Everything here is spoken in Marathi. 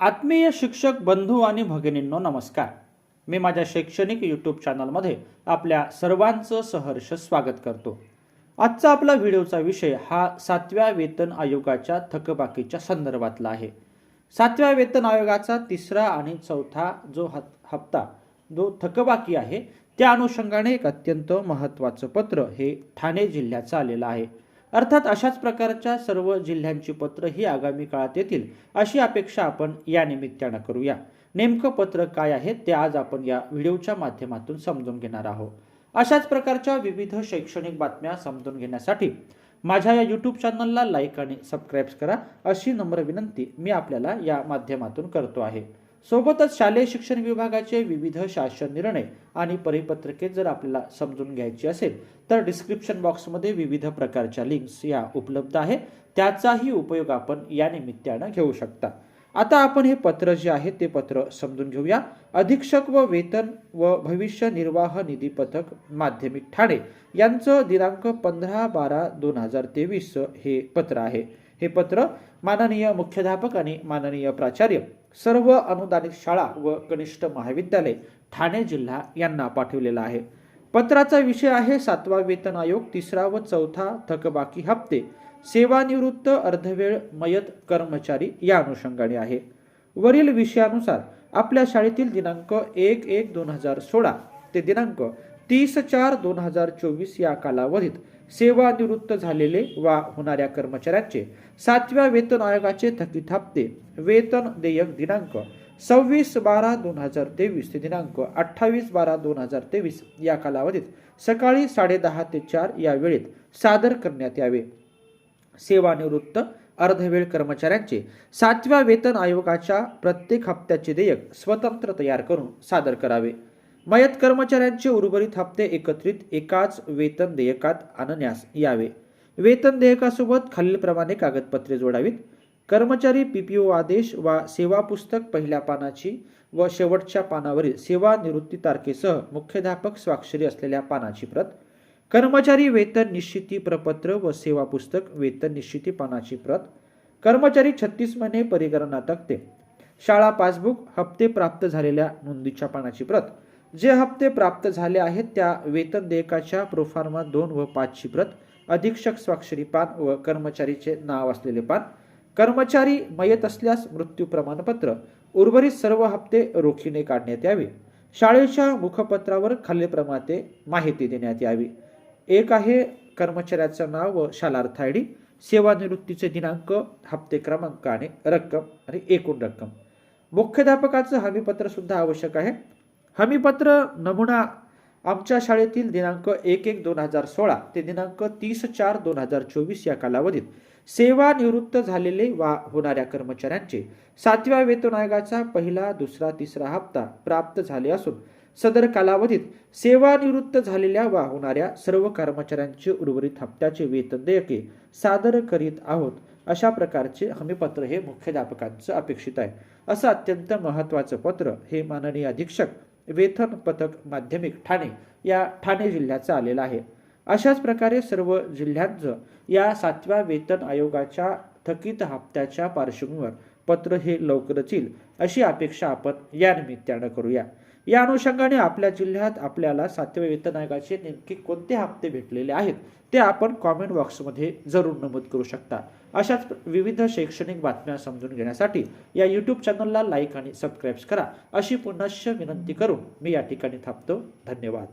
आत्मीय शिक्षक बंधू आणि भगिनींनो नमस्कार. मी माझ्या शैक्षणिक यूट्यूब चॅनलमध्ये आपल्या सर्वांचं सहर्ष स्वागत करतो. आजचा आपला व्हिडिओचा विषय हा सातव्या वेतन आयोगाच्या थकबाकीच्या संदर्भातला आहे. सातव्या वेतन आयोगाचा तिसरा आणि चौथा जो हत हप्ता जो थकबाकी आहे त्या अनुषंगाने एक अत्यंत महत्त्वाचं पत्र हे ठाणे जिल्ह्याचं आलेलं आहे. अर्थात अशाच प्रकारच्या सर्व जिल्ह्यांची पत्र ही आगामी काळात येतील अशी अपेक्षा आपण या निमित्तानं करूया. नेमकं पत्र काय आहे ते आज आपण या व्हिडिओच्या माध्यमातून समजून घेणार आहोत. अशाच प्रकारच्या विविध शैक्षणिक बातम्या समजून घेण्यासाठी माझ्या या यूट्यूब चॅनलला लाईक आणि सबस्क्राईब करा अशी नम्र विनंती मी आपल्याला या माध्यमातून करतो आहे. सोबतच शालेय शिक्षण विभागाचे विविध शासन निर्णय आणि परिपत्रके जर आपल्याला समजून घ्यायची असेल तर डिस्क्रिप्शन बॉक्समध्ये विविध प्रकारच्या लिंक्स या उपलब्ध आहे. त्याचाही उपयोग आपण या निमित्तानं घेऊ शकता. आता आपण हे पत्र जे आहे ते पत्र समजून घेऊया. अधीक्षक व वेतन व भविष्य निर्वाह निधी पथक माध्यमिक ठाणे यांचं दिनांक पंधरा बारा दोन हजार तेवीस हे पत्र आहे. हे पत्र माननीय मुख्याध्यापक आणि माननीय प्राचार्य सर्व अनुदानित शाळा व कनिष्ठ महाविद्यालय ठाणे जिल्हा यांना पाठवलेला आहे. पत्राचा विषय आहे सातवा वेतन आयोग तिसरा व चौथा थकबाकी हप्ते सेवानिवृत्त अर्धवेळ मयत कर्मचारी या अनुषंगाने आहे. वरील विषयानुसार आपल्या शाळेतील दिनांक एक एक दोन हजार सोळा ते दिनांक तीस चार दोन हजार चोवीस या कालावधीत सेवानिवृत्त झालेले वा होणाऱ्या कर्मचाऱ्यांचे सातव्या वेतन आयोगाचे थकीत हप्ते वेतन देयक दिनांक सव्वीस बारा दोन हजार तेवीस ते दिनांक अठ्ठावीस बारा दोन हजार तेवीस या कालावधीत सकाळी साडेदहा ते चार या वेळेत सादर करण्यात यावे. सेवानिवृत्त अर्धवेळ कर्मचाऱ्यांचे सातव्या वेतन आयोगाच्या प्रत्येक हप्त्याचे देयक स्वतंत्र तयार करून सादर करावे. मयत कर्मचाऱ्यांचे उर्वरित हप्ते एकत्रित एकाच वेतन देयकात आणण्यास यावे. वेतन देयकासोबत खालीलप्रमाणे कागदपत्रे जोडावीत. कर्मचारी पीपीओ आदेश वा सेवा पुस्तक पहिल्या पानाची व शेवटच्या पानावरील सेवानिवृत्ती तारखेसह मुख्याध्यापक स्वाक्षरी असलेल्या पानाची प्रत. कर्मचारी वेतन निश्चिती प्रपत्र व सेवा पुस्तक वेतन निश्चिती पानाची प्रत. कर्मचारी छत्तीस महिने परिकरणात तक्ते. शाळा पासबुक हप्ते प्राप्त झालेल्या नोंदीच्या पानाची प्रत. जे हप्ते प्राप्त झाले आहेत त्या वेतन देयकाच्या प्रोफार्मा दोन व पाचची प्रत अधीक्षक स्वाक्षरी पान व कर्मचारीचे नाव असलेले पान. कर्मचारी मयत असल्यास मृत्यू प्रमाणपत्र उर्वरित सर्व हप्ते रोखीने काढण्यात यावे. शाळेच्या मुखपत्रावर खालीलप्रमाणे माहिती देण्यात यावी. एक आहे कर्मचाऱ्याचं नाव व शालार्थ आय डी सेवानिवृत्तीचे दिनांक हप्ते क्रमांक आणि रक्कम आणि एकूण रक्कम. मुख्याध्यापकाचं हमीपत्र सुद्धा आवश्यक आहे. हमीपत्र नमुना आमच्या शाळेतील दिनांक एक एक दोन हजार सोळा ते दिनांक तीस चार दोन हजार चोवीस या कालावधीत सेवानिवृत्त झालेले वा होणाऱ्या कर्मचाऱ्यांचे सातव्या वेतन आयोगाचा पहिला दुसरा तिसरा हप्ता प्राप्त झाले असून सदर कालावधीत सेवानिवृत्त झालेल्या वा होणाऱ्या सर्व कर्मचाऱ्यांचे उर्वरित हप्त्याचे वेतन देयके सादर करीत आहोत. अशा प्रकारचे हमीपत्र हे मुख्याध्यापकांचं अपेक्षित आहे. असं अत्यंत महत्त्वाचं पत्र हे माननीय अधीक्षक वेतन पथक माध्यमिक ठाणे या ठाणे जिल्ह्याचं आलेलं आहे. अशाच प्रकारे सर्व जिल्ह्यांचं या सातव्या वेतन आयोगाच्या थकीत हप्त्याच्या पार्श्वभूमीवर पत्र हे लवकरच येईल अशी अपेक्षा आपण या निमित्तानं करूया. या अनुषंगाने आपल्या जिल्ह्यात आपल्याला सातव्या वेतन आयोगाचे नेमके कोणते हप्ते भेटलेले आहेत ते आपण कॉमेंट बॉक्समध्ये जरूर नमूद करू शकता. अशाच विविध शैक्षणिक बातम्या समजून घेण्यासाठी या यूट्यूब चॅनलला लाईक आणि सबस्क्राईब करा. अशी पुनश्च विनंती करून मी या ठिकाणी थांबतो. धन्यवाद.